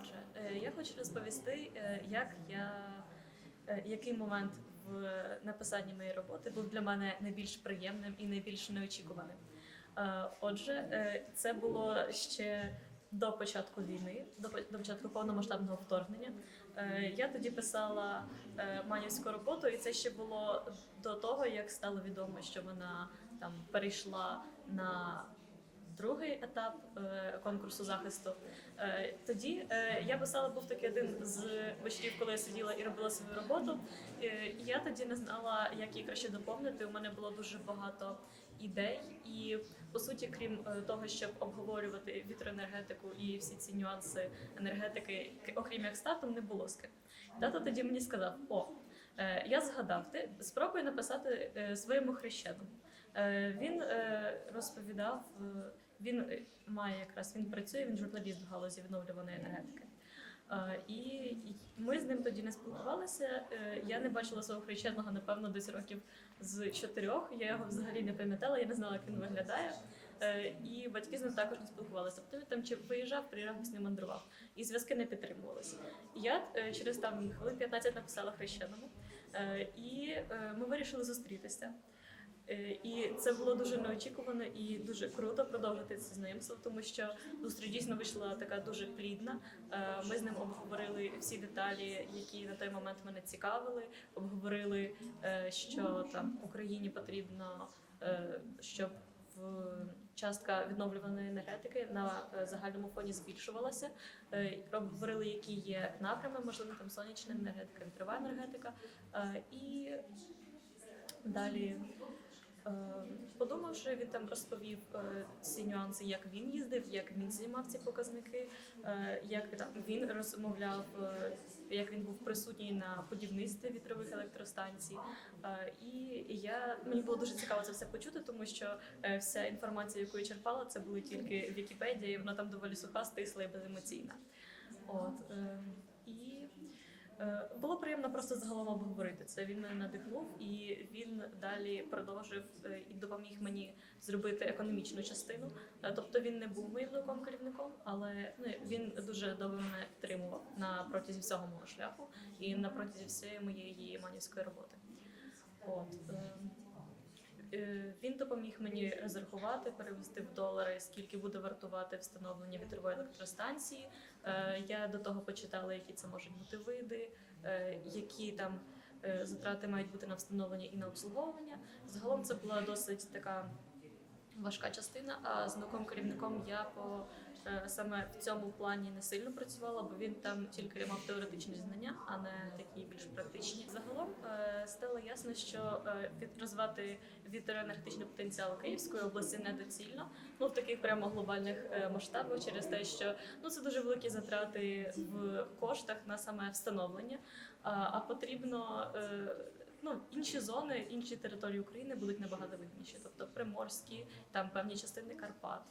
Отже, е, я хочу розповісти, е, як я е, який момент в написанні моєї роботи був для мене найбільш приємним і найбільш неочікуваним. Отже, це було ще до початку війни, до по- до початку повномасштабного вторгнення. Я тоді писала манівську роботу, і це ще було до того, як стало відомо, що вона там перейшла на другий етап е, конкурсу захисту. Е, Тоді е, я писала, був такий один з вечорів, коли я сиділа і робила свою роботу. Я тоді не знала, як її краще доповнити. У мене було дуже багато ідей, і по суті, крім того, щоб обговорювати вітроенергетику і всі ці нюанси енергетики, окрім як статом, не було з ким. Тато тоді мені сказав: О, я згадав, ти спробуй написати своєму хрещеному. Е, Він е, розповідав, е, він має якраз він працює, він журналіст в галузі відновлюваної енергетики. І ми з ним тоді не спілкувалися. Я не бачила свого хрещеного, напевно, десь років з чотирьох. Я його взагалі не пам'ятала, я не знала, як він виглядає. І батьки з ним також не спілкувалися. Тобто він там чи виїжджав, приїжджав, з ним мандрував. І зв'язки не підтримувалися. Я через там хвилин 15 написала хрещеному, і ми вирішили зустрітися. Е, І це було дуже неочікувано і дуже круто продовжити це знайомство, тому що зустріч дійсно вийшла така дуже плідна. Е, Ми з ним обговорили всі деталі, які на той момент мене цікавили. Обговорили, е, що там Україні потрібно, щоб частка відновлюваної енергетики на загальному фоні збільшувалася. Обговорили, які є напрями, можливо, там сонячна енергетика, вітрова енергетика. І далі Подумавши, він там розповів е, ці нюанси, як він їздив, як він знімав ці показники, е, як там він розмовляв, е, як він був присутній на будівництві вітрових електростанцій. Е, І я мені було дуже цікаво це все почути, тому що е, вся інформація, яку я черпала, це були тільки Вікіпедія, і вона там доволі суха, стисла і беземоційна. От е, і Е, Було приємно просто загалом обговорити це. Він мене надихнув, і він далі продовжив е, і допоміг мені зробити економічну частину. Е, Тобто він не був моїм науковим керівником, але ну, він дуже добре мене підтримував на протязі всього мого шляху і на протязі всієї моєї манівської роботи. От. Е, Він допоміг мені розрахувати, перевести в долари, скільки буде вартувати встановлення вітрової електростанції. Е, Я до того почитала, які це можуть бути види, е, які там затрати мають бути на встановлення і на обслуговування. Загалом це була досить така важка частина. А з науковим керівником я по саме в цьому плані не сильно працювала, бо він там тільки мав теоретичні знання, а не такі більш практичні. Загалом стало ясно, що е, розвивати вітроенергетичний потенціал Київської області недоцільно, ну в таких прямо глобальних е, масштабах, через те, що ну це дуже великі затрати в коштах на саме встановлення. А, потрібно е, ну інші зони, інші території України будуть набагато вигідніші, тобто приморські, там певні частини Карпат.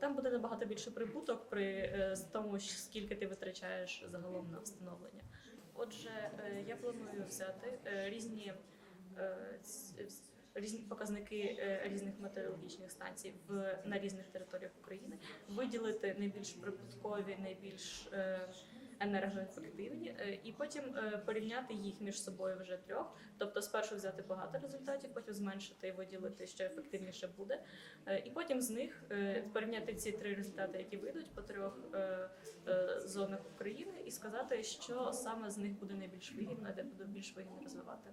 Там буде набагато більше прибуток при тому, скільки ти витрачаєш загалом на встановлення. Отже, е, я планую взяти е, різні е, різні показники різних метеорологічних станцій в на різних територіях України, виділити найбільш прибуткові, найбільш енергоефективні, е, і потім е, порівняти їх між собою вже трьох. Тобто, спершу взяти багато результатів, потім зменшити і виділити, що ефективніше буде. Е, І потім з них порівняти ці три результати, які вийдуть по трьох зонах України, і сказати, що саме з них буде найбільш вигідно, де буде більш вигідно розвивати.